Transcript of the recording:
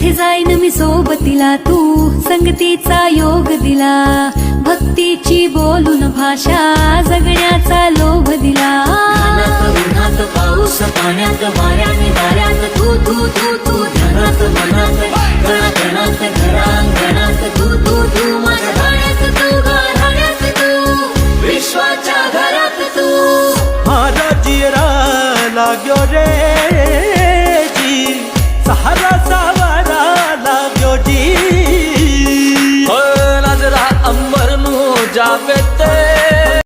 दिला तू संगतीचा योग दिला. भक्तीची बोलून भाषा जगण्याचा लोभ दिला. उन्हात पाऊस पाण्यात वाऱ्यात वाऱ्यात तू तू तू तू ध्यानात मनात कणात घरांगणात तू तू तू माझ्या गाण्यात तू गाण्यात तू विश्वाच्या घरात तू. मारा जियरा लाग्यो रे. जावे तेरे